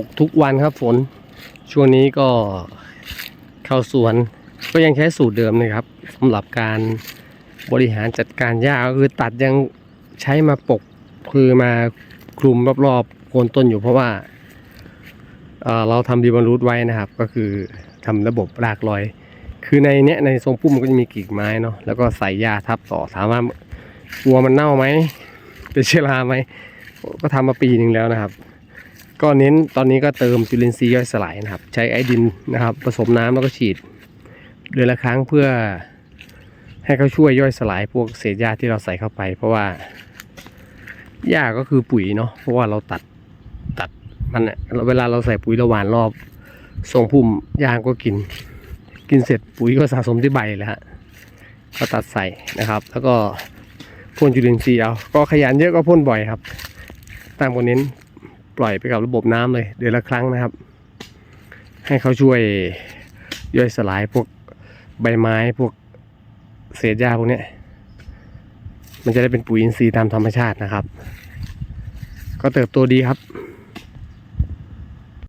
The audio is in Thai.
ตกทุกวันครับฝน ช่วงนี้ก็เข้าสวนก็ยังใช้สูตรเดิมนะครับสำหรับการบริหารจัดการหญ้าก็คือตัดยังใช้มาปกคือมาคลุมรอบๆโคนต้นอยู่เพราะว่าเอ่อเราทำดีบอลรูทไว้นะครับ ก็คือทำระบบรากลอย คือในเนี้ยในทรงพุ่มมันก็จะมีกิ่งไม้เนาะแล้วก็ใส่หญ้าทับต่อถามว่ากลัวมันเน่าไหมเป็นเชื้อราไหมก็ทำมาปีหนึ่งแล้วนะครับ ก็เน้นตอนนี้ก็เติมจุลินทรีย์ย่อยสลายนะครับ ใช้ไอดินนะครับ ผสมน้ำแล้วก็ฉีดเดือนละครั้งเพื่อให้เขาช่วยย่อยสลายพวกเศษหญ้าที่เราใส่เข้าไป เพราะว่าหญ้าก็คือปุ๋ยเนาะเพราะว่าเราตัดตัดมันเนี่ยเวลาเราใส่ปุ๋ยเราหว่านรอบทรงพุ่มหญ้าก็กิน กินเสร็จปุ๋ยก็สะสมที่ใบเลยฮะก็ตัดใส่นะครับ แล้วก็พ่นจุลินทรีย์เอาก็ขยันเยอะก็พ่นบ่อยครับ ตามคนเน้น ปล่อยไปกับระบบน้ำเลย เดือนละครั้งนะครับ ให้เขาช่วยย่อยสลายพวกใบไม้พวกเศษหญ้าพวกนี้มันจะได้เป็นปุ๋ยอินทรีย์ตามธรรมชาตินะครับ ก็เติบโตดีครับ